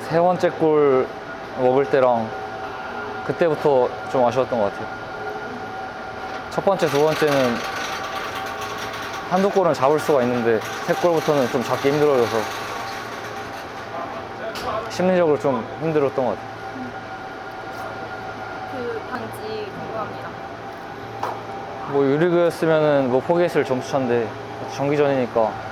세 번째 골 먹을 때랑 그때부터 좀 아쉬웠던 것 같아요. 첫 번째, 두 번째는 한두 골은 잡을 수가 있는데 세 골부터는 좀 잡기 힘들어져서 심리적으로 좀 힘들었던 것 같아요. 그 반지 궁금합니다. 뭐 유리그였으면은 뭐 포기했을 점수차인데 정기전이니까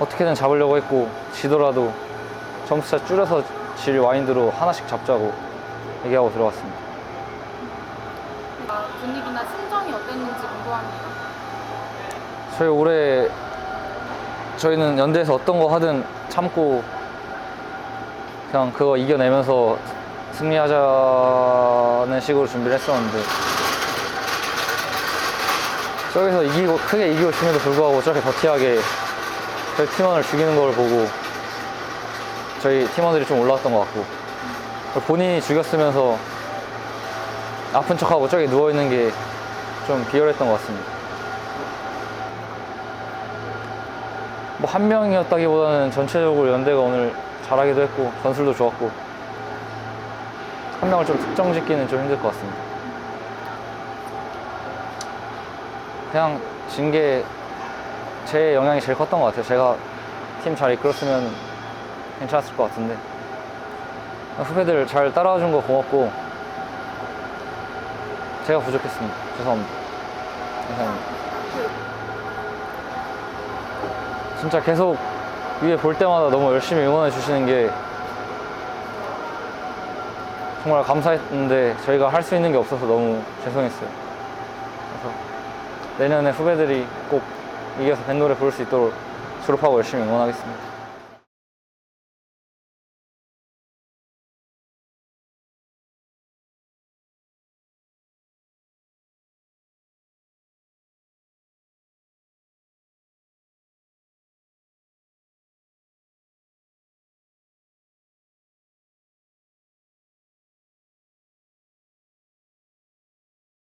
어떻게든 잡으려고 했고 지더라도 점수차 줄여서 질 와인드로 하나씩 잡자고 얘기하고 들어갔습니다. 아, 분위기나 심정이 어땠는지 궁금합니다. 저희 올해 저희는 연대에서 어떤 거 하든 참고 그냥 그거 이겨내면서 승리하자는 식으로 준비를 했었는데 저기서 이기고 크게 이기고 심에도 불구하고 저렇게 더티하게 저희 팀원을 죽이는 걸 보고 저희 팀원들이 좀 올라왔던 것 같고 본인이 죽였으면서 아픈 척하고 저기 누워있는 게 좀 비열했던 것 같습니다. 뭐 한 명이었다기보다는 전체적으로 연대가 오늘 잘하기도 했고 전술도 좋았고 한 명을 좀 특정 짓기는 좀 힘들 것 같습니다. 그냥 진게 제 영향이 제일 컸던 것 같아요. 제가 팀 잘 이끌었으면 괜찮았을 것 같은데 후배들 잘 따라와 준 거 고맙고 제가 부족했습니다. 죄송합니다. 감사합니다. 진짜 계속 위에 볼 때마다 너무 열심히 응원해 주시는 게 정말 감사했는데 저희가 할 수 있는 게 없어서 너무 죄송했어요. 그래서 내년에 후배들이 꼭 이겨서 밴노래 부를 수 있도록 졸업하고 열심히 응원하겠습니다.